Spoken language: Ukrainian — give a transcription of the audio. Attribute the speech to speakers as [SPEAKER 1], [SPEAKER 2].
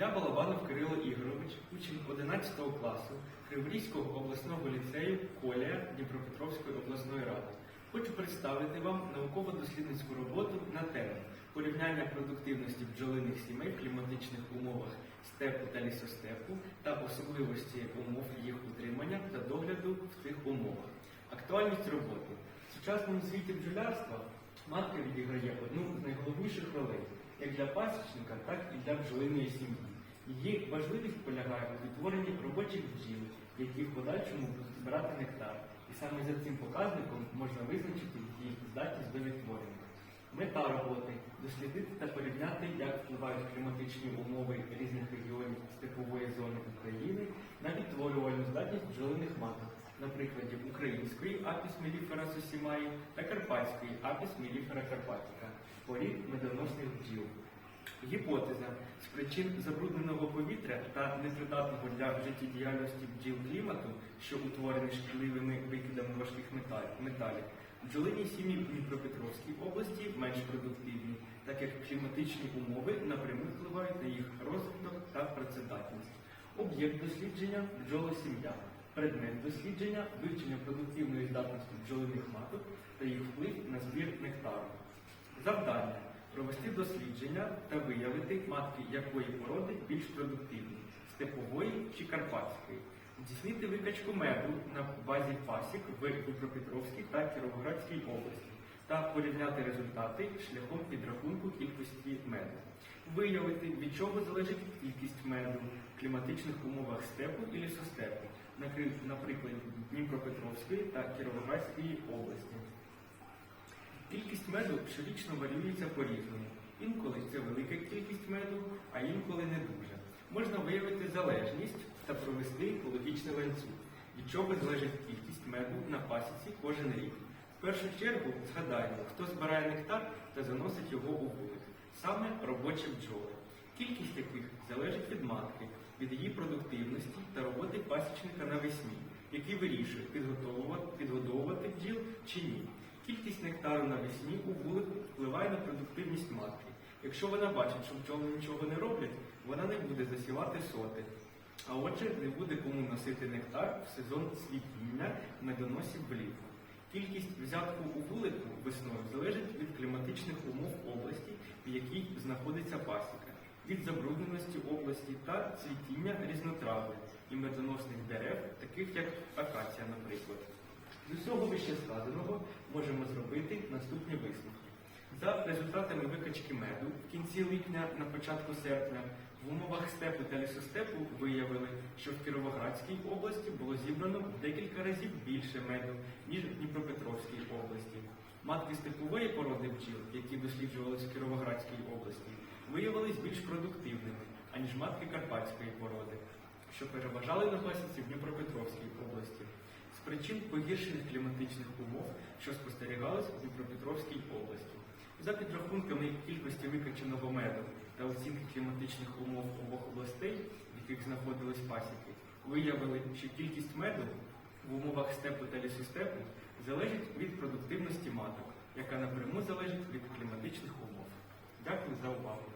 [SPEAKER 1] Я Балабанов Кирило Ігорович, учень 11 класу Криворізького обласного ліцею Колія Дніпропетровської обласної ради. Хочу представити вам науково-дослідницьку роботу на тему порівняння продуктивності бджолиних сімей в кліматичних умовах степу та лісостепу та особливості умов їх утримання та догляду в тих умовах. Актуальність роботи. В сучасному світі бджолярства матка відіграє одну з найголовніших ролей як для пасічника, так і для бджолиної сім'ї. Її важливість полягає у відтворенні робочих бджіл, які в подальшому будуть збирати нектар. І саме за цим показником можна визначити її здатність до відтворення. Мета роботи дослідити та порівняти, як впливають кліматичні умови різних регіонів степової зони України на відтворювальну здатність бджолиних маток, на прикладі української апіс меліфера сосімаї та карпатської апіс меліфера карпатіка, порід медоносних бджіл. Гіпотеза з причин забрудненого повітря та непридатного для життєдіяльності бджіл клімату, що утворений шкідливими викидами важких металів, бджолині сім'ї в Дніпропетровській області менш продуктивні, так як кліматичні умови напряму впливають на їх розвиток та працездатність. Об'єкт дослідження бджолосім'я. Предмет дослідження вивчення продуктивної здатності бджолиних маток та їх вплив на збір нектару. Завдання провести дослідження та виявити матки якої породи більш продуктивні степової чи карпатської, здійснити викачку меду на базі пасік в Дніпропетровській та Кіровоградській області та порівняти результати шляхом підрахунку кількості меду, виявити, від чого залежить кількість меду в кліматичних умовах степу і лісостепу, наприклад, Дніпропетровської та Кіровоградської області. Кількість меду щорічно варіюється по-різному. Інколи це велика кількість меду, а інколи не дуже. Можна виявити залежність та провести логічний ланцюг, від чого залежить кількість меду на пасіці кожен рік. В першу чергу згадаємо, хто збирає нектар та заносить його у вулик. Саме робочі бджоли, кількість яких залежить від матки, від її продуктивності та роботи пасічника навесні, який вирішує, підгодовувати бджіл чи ні. Кількість нектару навесні у вулику впливає на продуктивність матки. Якщо вона бачить, що бджоли нічого не роблять, вона не буде засівати соти. А отже, не буде кому носити нектар в сезон цвітіння медоносів влітку. Кількість взятку у вулику весною залежить від кліматичних умов в якій знаходиться пасіка, від забрудненості області та цвітіння різнотравних і медоносних дерев, таких як акація, наприклад. З усього вище сказаного можемо зробити наступні висновки. За результатами викачки меду в кінці липня на початку серпня в умовах степу та лісостепу виявили, що в Кіровоградській області було зібрано в декілька разів більше меду, ніж в Дніпропетровській області. Матки степової породи бджіл, які досліджувалися в Кіровоградській області, виявились більш продуктивними, аніж матки Карпатської породи, що переважали на пасіці в Дніпропетровській області з причин погіршених кліматичних умов, що спостерігалися у Дніпропетровській області. За підрахунками кількості викаченого меду та оцінки кліматичних умов обох областей, в яких знаходились пасіки, виявили, що кількість меду в умовах степу та лісостепу залежить від маток, яка напряму залежить від кліматичних умов. Дякую за увагу.